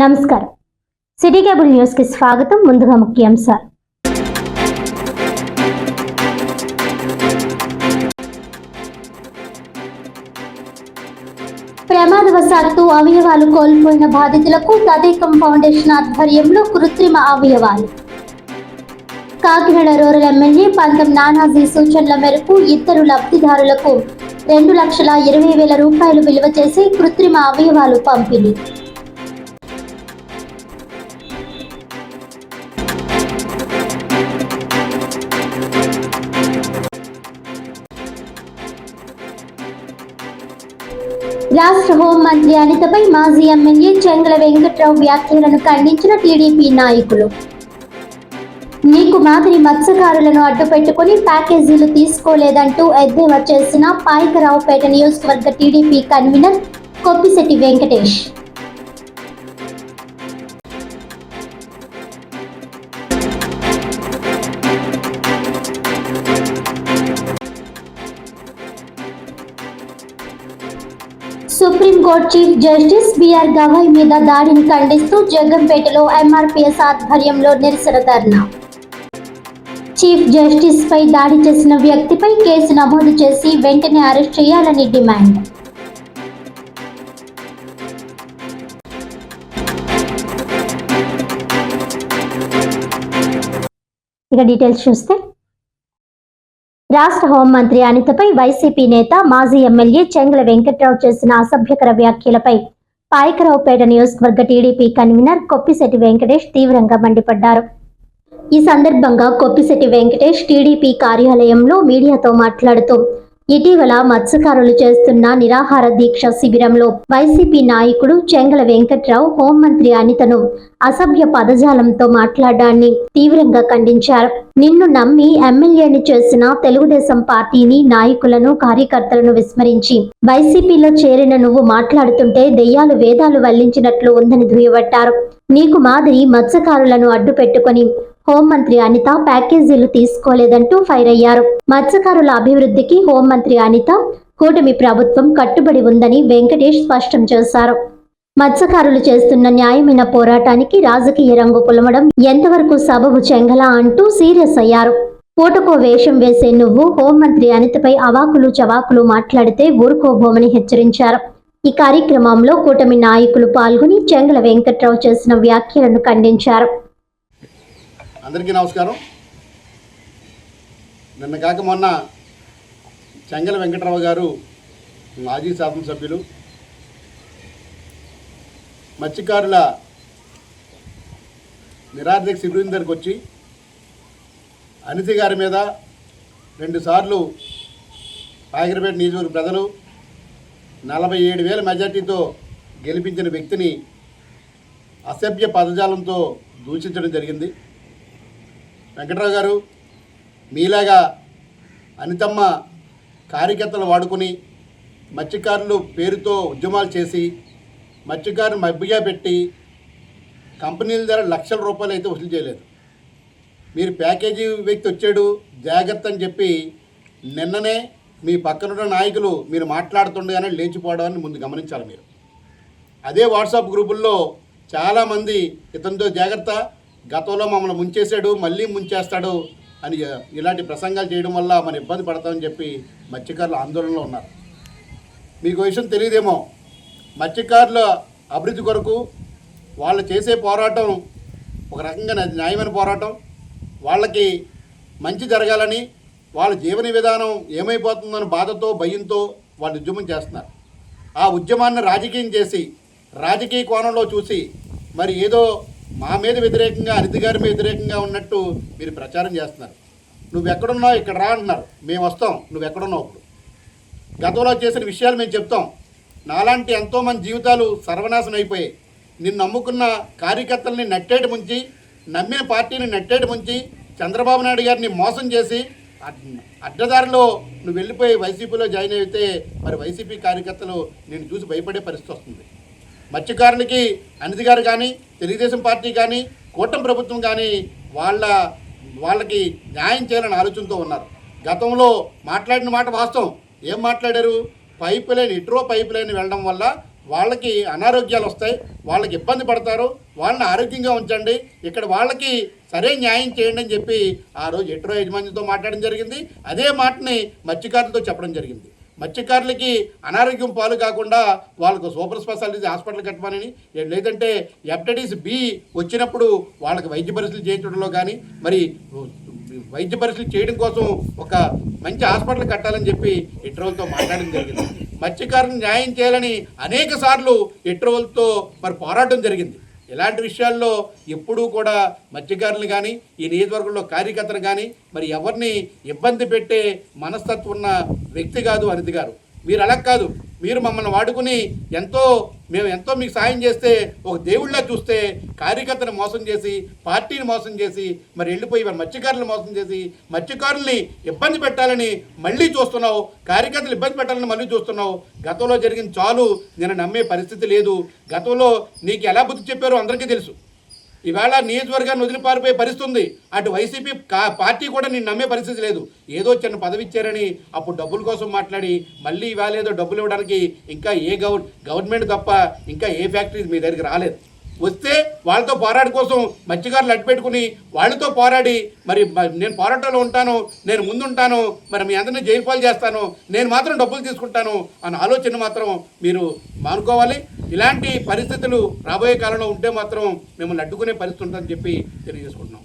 నమస్కారం. City cable న్యూస్కి స్వాగతం. ముందుగా ముఖ్యాంశాలు. ప్రమాదవశాత్తు అవయవాలు కోల్పోయిన బాధితులకు తదేకం ఫౌండేషన్ ఆధ్వర్యంలో కృత్రిమ అవయవాలు. కాకినాడ రూరల్ ఎమ్మెల్యే పంతం నానాజీ సూచనల మేరకు ఇద్దరు లబ్ధిదారులకు రెండు లక్షల ఇరవై వేల రూపాయలు విలువ చేసి కృత్రిమ అవయవాలు పంపిణీ. రాష్ట్ర హోంమంత్రి అనితపై మాజీ ఎమ్మెల్యే చెంగల వెంకట్రావు వ్యాఖ్యలను ఖండించిన టీడీపీ నాయకులు. నీకు మాదిరి మత్స్యకారులను అడ్డుపెట్టుకుని ప్యాకేజీలు తీసుకోలేదంటూ ఎద్దేవా చేసిన పాయకరావుపేట నియోజకవర్గ TDP convener Koppisetti Venkatesh. Supreme court chief justice BR Gavai మీద దాడిని ఖండిస్తూ జగ్గంపేటలో ఎంఆర్పిఎస్ ఆధ్వర్యంలో నిరసన ధర్నా. చీఫ్ జస్టిస్ పై దాడి చేసిన వ్యక్తిపై కేసు నమోదు చేసి వెంటనే అరెస్ట్ చేయాలని డిమాండ్. ఇక డీటెయిల్స్ చూస్తే రాష్ట్ర హోంమంత్రి అనితపై వైసీపీ నేత మాజీ ఎమ్మెల్యే చెంగుల వెంకట్రావు చేసిన అసభ్యకర వ్యాఖ్యలపై పాయకరావుపేట నియోజకవర్గ టీడీపీ కన్వీనర్ కొప్పిశెట్టి వెంకటేష్ తీవ్రంగా మండిపడ్డారు. ఈ సందర్భంగా కొప్పిశెట్టి వెంకటేష్ టీడీపీ కార్యాలయంలో మీడియాతో మాట్లాడుతూ ఇటీవల మత్స్యకారులు చేస్తున్న నిరాహార దీక్ష శిబిరంలో వైసీపీ నాయకుడు చెంగల వెంకట్రావు హోంమంత్రి అనితను అసభ్య పదజాలంతో మాట్లాడడాన్ని తీవ్రంగా ఖండించారు. నిన్ను నమ్మి ఎమ్మెల్యేని చేసిన తెలుగుదేశం పార్టీని నాయకులను కార్యకర్తలను విస్మరించి వైసీపీలో చేరిన నువ్వు మాట్లాడుతుంటే దెయ్యాలు వేదాలు వల్లించినట్లు ఉందని దుయ్యబట్టారు. నీకు మాదిరి మత్స్యకారులను అడ్డు పెట్టుకుని హోంమంత్రి అనిత ప్యాకేజీలు తీసుకోలేదంటూ ఫైర్ అయ్యారు. మత్స్యకారుల అభివృద్ధికి హోంమంత్రి అనిత కూటమి ప్రభుత్వం కట్టుబడి ఉందని వెంకటేష్ స్పష్టం చేశారు. మత్స్యకారులు చేస్తున్న న్యాయమైన పోరాటానికి రాజకీయ రంగు పులమడం ఎంతవరకు సబబు చెంగలా అంటూ సీరియస్ అయ్యారు. పూటకో వేషం వేసే నువ్వు హోంమంత్రి అనితపై అవాకులు చవాకులు మాట్లాడితే ఊరుకోబోమని హెచ్చరించారు. ఈ కార్యక్రమంలో కూటమి నాయకులు పాల్గొని చెంగల వెంకట్రావు చేసిన వ్యాఖ్యలను ఖండించారు. అందరికీ నమస్కారం. నిన్న కాక మొన్న చెంగల వెంకటరావు గారు మాజీ శాసనసభ్యులు మత్స్యకారుల నిరార్థక శిబిరం దగ్గరికి వచ్చి అనితి గారి మీద రెండుసార్లు పాగిరిపేట నియోజకవర్గ ప్రజలు నలభై ఏడు వేల మెజార్టీతో గెలిపించిన వ్యక్తిని అసభ్య పదజాలంతో దూషించడం జరిగింది. వెంకట్రావు గారు మీలాగా అనితమ్మ కార్యకర్తలు వాడుకొని మత్స్యకారులు పేరుతో ఉద్యమాలు చేసి మత్స్యకారులు మబ్బిగా పెట్టి కంపెనీల ధర లక్షల రూపాయలు అయితే వసూలు చేయలేదు. మీరు ప్యాకేజీ వ్యక్తి వచ్చాడు జాగ్రత్త అని చెప్పి నిన్ననే మీ పక్కనున్న నాయకులు మీరు మాట్లాడుతుండగానే లేచిపోవడాన్ని ముందు గమనించాలి మీరు. అదే వాట్సాప్ గ్రూపుల్లో చాలామంది ఇతనితో జాగ్రత్త గతంలో మమ్మల్ని ముంచేశాడు మళ్ళీ ముంచేస్తాడు అని ఇలాంటి ప్రసంగాలు చేయడం వల్ల మనం ఇబ్బంది పడతామని చెప్పి మత్స్యకారులు ఆందోళనలో ఉన్నారు. మీకు విషయం తెలియదేమో మత్స్యకారుల అభివృద్ధి కొరకు వాళ్ళు చేసే పోరాటం ఒక రకంగా న్యాయమైన పోరాటం. వాళ్ళకి మంచి జరగాలని వాళ్ళ జీవన విధానం ఏమైపోతుందని బాధతో భయంతో వాళ్ళు ఉద్యమం చేస్తున్నారు. ఆ ఉద్యమాన్ని రాజకీయం చేసి రాజకీయ కోణంలో చూసి మరి ఏదో మా మీద వ్యతిరేకంగా అనిత గారి మీద వ్యతిరేకంగా ఉన్నట్టు మీరు ప్రచారం చేస్తున్నారు. నువ్వు ఎక్కడున్నావు ఇక్కడ రా అంటున్నారు. మేము వస్తాం నువ్వు ఎక్కడున్నావు ఇప్పుడు? గతంలో చేసిన విషయాలు మేము చెప్తాం. నాలాంటి ఎంతోమంది జీవితాలు సర్వనాశనం అయిపోయాయి. నిన్ను నమ్ముకున్న కార్యకర్తల్ని నెట్టేటి ముంచి నమ్మిన పార్టీని నెట్టేటి ముంచి చంద్రబాబు నాయుడు గారిని మోసం చేసి అడ్- అడ్డదారిలో నువ్వు వెళ్ళిపోయి వైసీపీలో జాయిన్ అయితే మరి వైసీపీ కార్యకర్తలు నేను చూసి భయపడే పరిస్థితి వస్తుంది. మత్స్యకారునికి అనితి గారు కానీ తెలుగుదేశం పార్టీ కానీ కూటమి ప్రభుత్వం కానీ వాళ్ళ వాళ్ళకి న్యాయం చేయాలని ఆలోచనతో ఉన్నారు. గతంలో మాట్లాడిన మాట వాస్తవం. ఏం మాట్లాడారు? పైప్ లైన్ ఇట్రో పైప్ లైన్ వెళ్ళడం వల్ల వాళ్ళకి అనారోగ్యాలు వస్తాయి. వాళ్ళకి ఇబ్బంది పడతారు. వాళ్ళని ఆరోగ్యంగా ఉంచండి. ఇక్కడ వాళ్ళకి సరే న్యాయం చేయండి అని చెప్పి ఆ రోజు ఎట్రో యజమానితో మాట్లాడడం జరిగింది. అదే మాటని మత్స్యకారులతో చెప్పడం జరిగింది. మత్స్యకారులకి అనారోగ్యం పాలు కాకుండా వాళ్ళకు సూపర్ స్పెషాలిటీ హాస్పిటల్ కట్టమని లేదంటే హెపటైటిస్ బి వచ్చినప్పుడు వాళ్ళకి వైద్య పరీక్షలు చేయించడంలో కానీ మరి వైద్య పరీక్షలు చేయడం కోసం ఒక మంచి హాస్పిటల్ కట్టాలని చెప్పి ఎట్రోల్తో మాట్లాడడం జరిగింది. మత్స్యకారులను న్యాయం చేయాలని అనేక సార్లు ఎట్రోల్తో మరి పోరాటం జరిగింది. ఇలాంటి విషయాల్లో ఎప్పుడూ కూడా మత్స్యకారులు కానీ ఈ నియోజకవర్గంలో కార్యకర్తలు కానీ మరి ఎవరిని ఇబ్బంది పెట్టే మనస్తత్వం ఉన్న వ్యక్తి కాదు అనితి గారు. మీరు అలా కాదు. మీరు మమ్మల్ని వాడుకుని ఎంతో మేము ఎంతో మీకు సాయం చేస్తే ఒక దేవుళ్ళ చూస్తే కార్యకర్తను మోసం చేసి పార్టీని మోసం చేసి మరి వెళ్ళిపోయి మరి మత్స్యకారులను మోసం చేసి మత్స్యకారుల్ని ఇబ్బంది పెట్టాలని మళ్ళీ చూస్తున్నావు కార్యకర్తలు ఇబ్బంది పెట్టాలని మళ్ళీ చూస్తున్నావు. గతంలో జరిగిన చాలు నేను నమ్మే పరిస్థితి లేదు. గతంలో నీకు ఎలా బుద్ధి చెప్పారో అందరికీ తెలుసు. ఈవేళ నియోజకవర్గాన్ని వదిలి పారిపోయే పరిస్థితి ఉంది అటు వైసీపీ కా- పార్టీ కూడా నేను నమ్మే పరిస్థితి లేదు. ఏదో చిన్న పదవి ఇచ్చారని అప్పుడు డబ్బుల కోసం మాట్లాడి మళ్ళీ ఇవాళ ఏదో డబ్బులు ఇవ్వడానికి ఇంకా ఏ గవర్ గవర్నమెంట్ తప్ప ఇంకా ఏ ఫ్యాక్టరీ మీ దగ్గరికి రాలేదు. వస్తే వాళ్ళతో పోరాడి కోసం మత్స్యకారులు అడ్డుపెట్టుకుని వాళ్ళతో పోరాడి మరి నేను పోరాటంలో ఉంటాను నేను ముందుంటాను మరి మీ అందరినీ జైలు చేస్తాను నేను మాత్రం డబ్బులు తీసుకుంటాను అన్న ఆలోచన మాత్రం మీరు మానుకోవాలి. ఇలాంటి పరిస్థితులు రాబోయే కాలంలో ఉంటే మాత్రం మిమ్మల్ని అడ్డుకునే పరిస్థితి ఉంటుందని చెప్పి తెలియజేసుకుంటున్నాం.